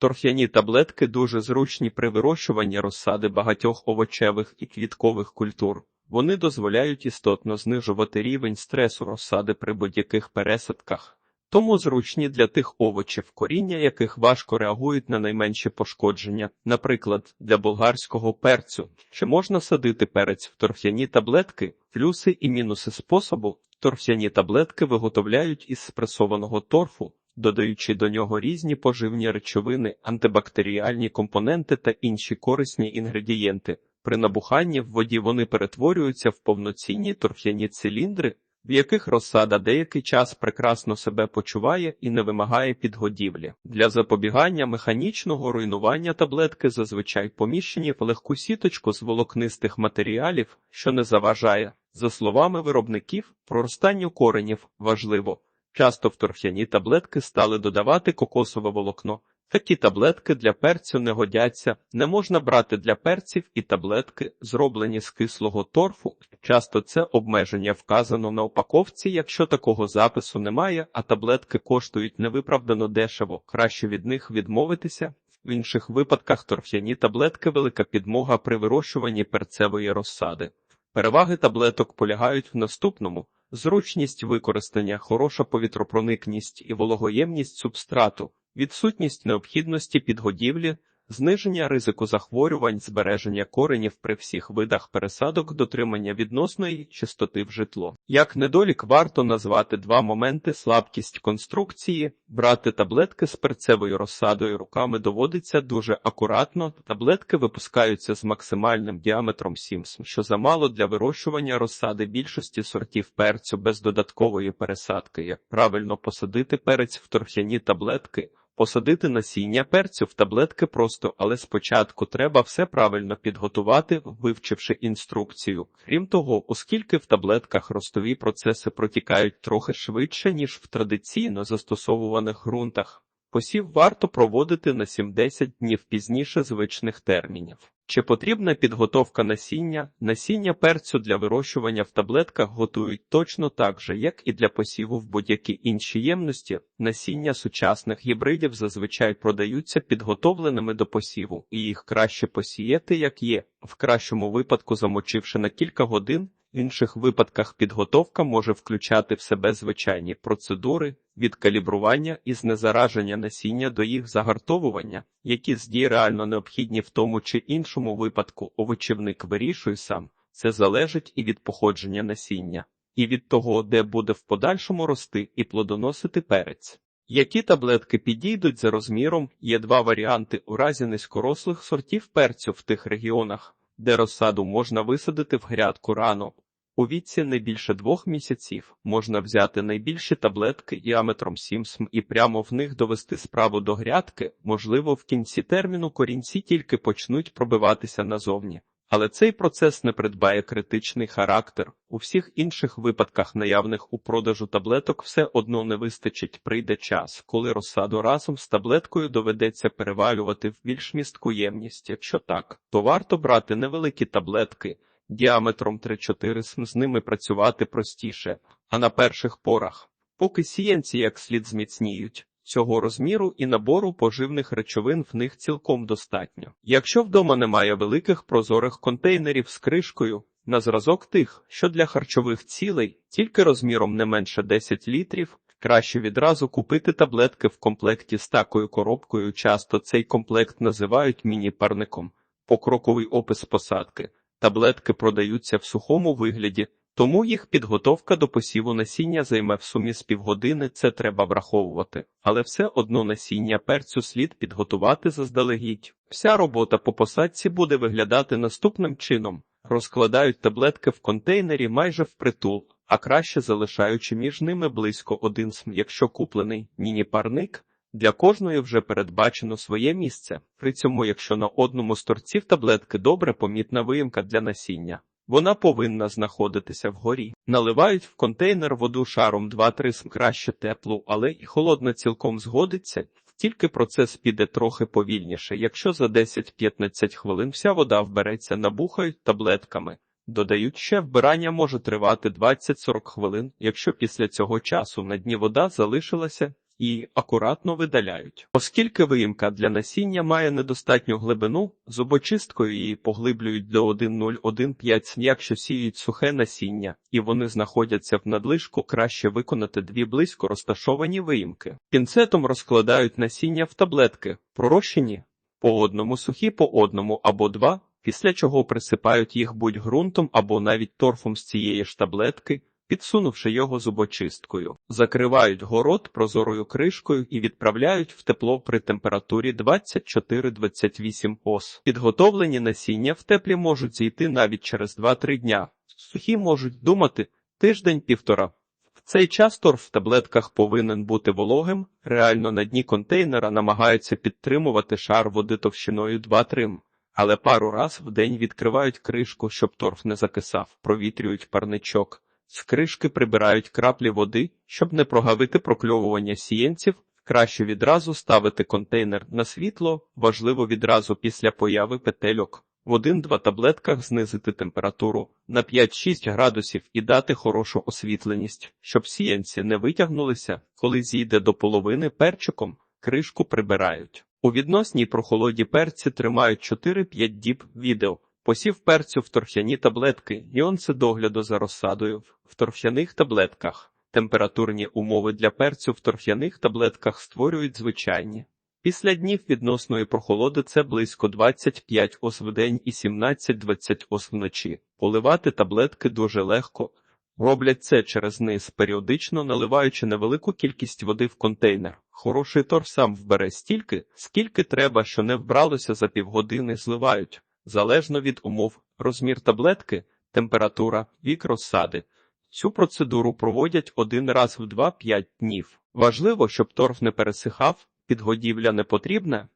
Торф'яні таблетки дуже зручні при вирощуванні розсади багатьох овочевих і квіткових культур. Вони дозволяють істотно знижувати рівень стресу розсади при будь-яких пересадках, тому зручні для тих овочів, коріння яких важко реагують на найменші пошкодження, наприклад, для болгарського перцю. Чи можна садити перець в торф'яні таблетки? Плюси і мінуси способу. Торф'яні таблетки виготовляють із спресованого торфу, додаючи до нього різні поживні речовини, антибактеріальні компоненти та інші корисні інгредієнти. При набуханні в воді вони перетворюються в повноцінні торф'яні циліндри, в яких розсада деякий час прекрасно себе почуває і не вимагає підгодівлі. Для запобігання механічного руйнування таблетки зазвичай поміщені в легку сіточку з волокнистих матеріалів, що не заважає. За словами виробників, проростанню коренів важливо. Часто в торф'яні таблетки стали додавати кокосове волокно. Такі таблетки для перцю не годяться, не можна брати для перців і таблетки, зроблені з кислого торфу. Часто це обмеження вказано на упаковці, якщо такого запису немає, а таблетки коштують невиправдано дешево, краще від них відмовитися. В інших випадках торф'яні таблетки велика підмога при вирощуванні перцевої розсади. Переваги таблеток полягають в наступному. Зручність використання, хороша повітропроникність і вологоємність субстрату, відсутність необхідності підгодівлі, зниження ризику захворювань, збереження коренів при всіх видах пересадок, дотримання відносної чистоти в житло. Як недолік варто назвати два моменти: слабкість конструкції, брати таблетки з перцевою розсадою руками доводиться дуже акуратно. Таблетки випускаються з максимальним діаметром 7 см, що замало для вирощування розсади більшості сортів перцю без додаткової пересадки. Як правильно посадити перець в торф'яні таблетки. Посадити насіння перцю в таблетки просто, але спочатку треба все правильно підготувати, вивчивши інструкцію. Крім того, оскільки в таблетках ростові процеси протікають трохи швидше, ніж в традиційно застосовуваних ґрунтах, посів варто проводити на 7-10 днів пізніше звичних термінів. Чи потрібна підготовка насіння? Насіння перцю для вирощування в таблетках готують точно так же, як і для посіву в будь-якій іншій ємності. Насіння сучасних гібридів зазвичай продаються підготовленими до посіву, і їх краще посіяти, як є, в кращому випадку замочивши на кілька годин. Інших випадках підготовка може включати в себе звичайні процедури від калібрування і знезараження насіння до їх загартовування, які з дій реально необхідні в тому чи іншому випадку овочівник вирішує сам. Це залежить і від походження насіння, і від того, де буде в подальшому рости і плодоносити перець. Які таблетки підійдуть за розміром, є два варіанти у разі низькорослих сортів перцю в тих регіонах, де розсаду можна висадити в грядку рано. У віці не більше двох місяців можна взяти найбільші таблетки діаметром 7 см і прямо в них довести справу до грядки, можливо, в кінці терміну корінці тільки почнуть пробиватися назовні. Але цей процес не придбає критичний характер. У всіх інших випадках наявних у продажу таблеток все одно не вистачить. Прийде час, коли розсаду разом з таблеткою доведеться перевалювати в більш містку ємність. Якщо так, то варто брати невеликі таблетки діаметром 3-4 см з ними працювати простіше, а на перших порах, поки сіянці як слід зміцніють. Цього розміру і набору поживних речовин в них цілком достатньо. Якщо вдома немає великих прозорих контейнерів з кришкою, на зразок тих, що для харчових цілей, тільки розміром не менше 10 літрів, краще відразу купити таблетки в комплекті з такою коробкою. Часто цей комплект називають міні-парником. Покроковий опис посадки. Таблетки продаються в сухому вигляді, тому їх підготовка до посіву насіння займе в сумі з півгодини, це треба враховувати, але все одно насіння перцю слід підготувати заздалегідь. Вся робота по посадці буде виглядати наступним чином: розкладають таблетки в контейнері майже впритул, а краще залишаючи між ними близько один см, якщо куплений міні-парник. Для кожної вже передбачено своє місце. При цьому, якщо на одному з торців таблетки добре помітна виїмка для насіння, вона повинна знаходитися вгорі. Наливають в контейнер воду шаром 2-3 см краще теплу, але і холодна цілком згодиться, тільки процес піде трохи повільніше. Якщо за 10-15 хвилин вся вода вбереться, набухають таблетками. Додають ще вбирання може тривати 20-40 хвилин. Якщо після цього часу на дні вода залишилася, і акуратно видаляють. Оскільки виїмка для насіння має недостатню глибину, зубочисткою її поглиблюють до 1,015, якщо сіють сухе насіння, і вони знаходяться в надлишку, краще виконати дві близько розташовані виїмки. Пінцетом розкладають насіння в таблетки, пророщені по одному сухі по одному або два, після чого присипають їх будь ґрунтом або навіть торфом з цієї ж таблетки, підсунувши його зубочисткою. Закривають город прозорою кришкою і відправляють в тепло при температурі 24-28 ос. Підготовлені насіння в теплі можуть зійти навіть через 2-3 дня. Сухі можуть думати тиждень-півтора. В цей час торф в таблетках повинен бути вологим, реально на дні контейнера намагаються підтримувати шар води товщиною 2-3 м. Але пару раз в день відкривають кришку, щоб торф не закисав, провітрюють парничок. З кришки прибирають краплі води, щоб не прогавити прокльовування сієнців. Краще відразу ставити контейнер на світло, важливо відразу після появи петельок. В 1-2 таблетках знизити температуру на 5-6 градусів і дати хорошу освітленість, щоб сіянці не витягнулися, коли зійде до половини перчиком, кришку прибирають. У відносній прохолоді перці тримають 4-5 діб відео. Посів перцю в торфяні таблетки, нюанси догляду за розсадою в торфяних таблетках. Температурні умови для перцю в торфяних таблетках створюють звичайні. Після днів відносної прохолоди це близько 25 ос в день і 17-20 ос вночі. Поливати таблетки дуже легко. Роблять це через низ, періодично наливаючи невелику кількість води в контейнер. Хороший торф сам вбере стільки, скільки треба, що не вбралося за півгодини, зливають. Залежно від умов, розмір таблетки, температура, вік розсади. Цю процедуру проводять один раз в 2-5 днів. Важливо, щоб торф не пересихав, підгодівля не потрібна.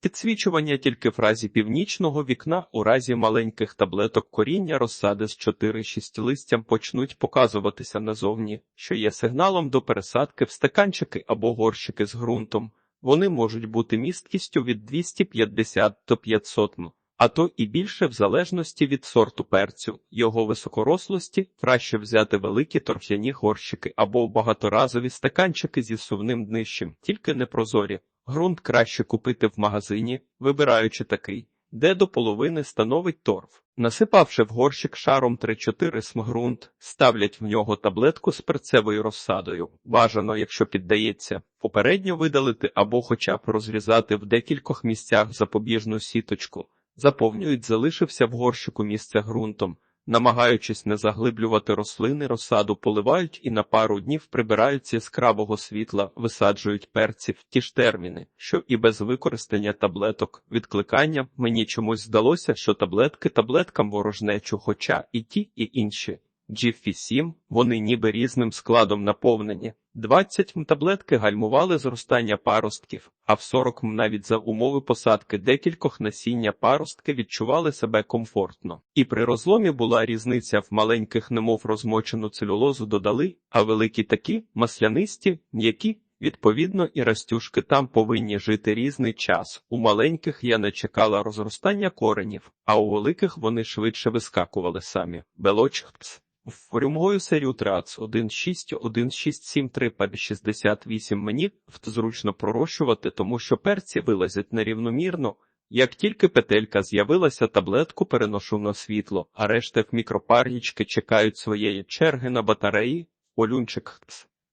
Підсвічування тільки в разі північного вікна у разі маленьких таблеток коріння розсади з 4-6 листям почнуть показуватися назовні, що є сигналом до пересадки в стаканчики або горщики з ґрунтом. Вони можуть бути місткістю від 250 до 500 м а то і більше в залежності від сорту перцю, його високорослості, краще взяти великі торфяні горщики або багаторазові стаканчики зі сувним днищем, тільки не прозорі. Грунт краще купити в магазині, вибираючи такий, де до половини становить торф. Насипавши в горщик шаром 3-4 см ґрунт, ставлять в нього таблетку з перцевою розсадою. Бажано, якщо піддається, попередньо видалити або хоча б розрізати в декількох місцях запобіжну сіточку заповнюють залишився в горщику місце ґрунтом, намагаючись не заглиблювати рослини, розсаду поливають і на пару днів прибирають з яскравого світла, висаджують перці в ті ж терміни, що і без використання таблеток, відкликання мені чомусь здалося, що таблетки таблеткам ворожнечу, хоча і ті, і інші. GF7, вони ніби різним складом наповнені. 20 м таблетки гальмували зростання паростків, а в 40 м навіть за умови посадки декількох насіння паростки відчували себе комфортно. І при розломі була різниця в маленьких, немов розмочену целюлозу додали, а великі такі маслянисті, м'які. Відповідно, і растюшки там повинні жити різний час. У маленьких я не чекала розростання коренів, а у великих вони швидше вискакували самі. Белочкс. Форюмгою серію трац 1.6.1.6.7.3 паб 68 мені зручно пророщувати, тому що перці вилазять нерівномірно. Як тільки петелька з'явилася, таблетку переношу на світло, а решта мікропарнічки чекають своєї черги на батареї. Олюнчик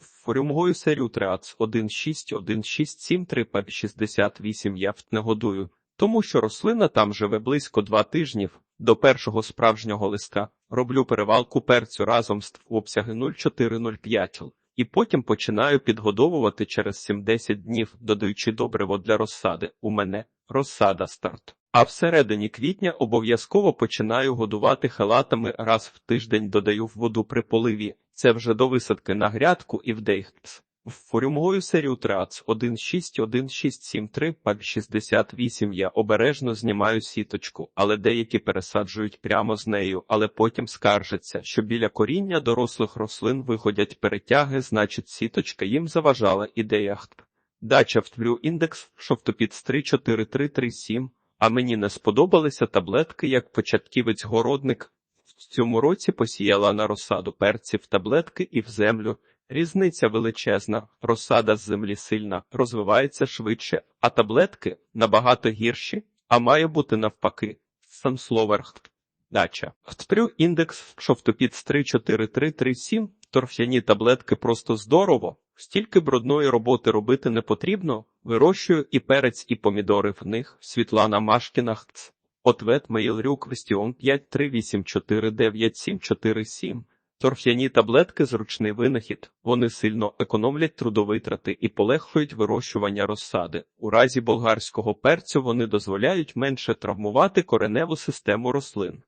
Форюмгою серію трац 1.6.1.6.7.3 паб 68 я не годую, тому що рослина там живе близько два тижнів. До першого справжнього листа роблю перевалку перцю разом з обсяги 0,405 і потім починаю підгодовувати через 7-10 днів, додаючи добриво для розсади. У мене розсада старт. А всередині квітня обов'язково починаю годувати халатами раз в тиждень додаю в воду при поливі. Це вже до висадки на грядку і в дейхтс. Форюмгою серію трац 16163 паб 68 я обережно знімаю сіточку, але деякі пересаджують прямо з нею, але потім скаржаться, що біля коріння дорослих рослин виходять перетяги, значить сіточка їм заважала ідея. Дача втвлю індекс шовтопіц 34337, а мені не сподобалися таблетки як початківець городник. В цьому році посіяла на розсаду перців таблетки і в землю Різниця величезна, розсада з землі сильна, розвивається швидше, а таблетки набагато гірші, а має бути навпаки. Самсловерх. Дача. Хтпрю індекс шовтопіц 34337, торф'яні таблетки просто здорово. Стільки брудної роботи робити не потрібно. Вирощую і перець, і помідори в них. Світлана Машкіна. Хц. Ответ Мейлрю Квестіон 538494747. Торф'яні таблетки зручний винахід. Вони сильно економлять трудовитрати і полегшують вирощування розсади. У разі болгарського перцю вони дозволяють менше травмувати кореневу систему рослин.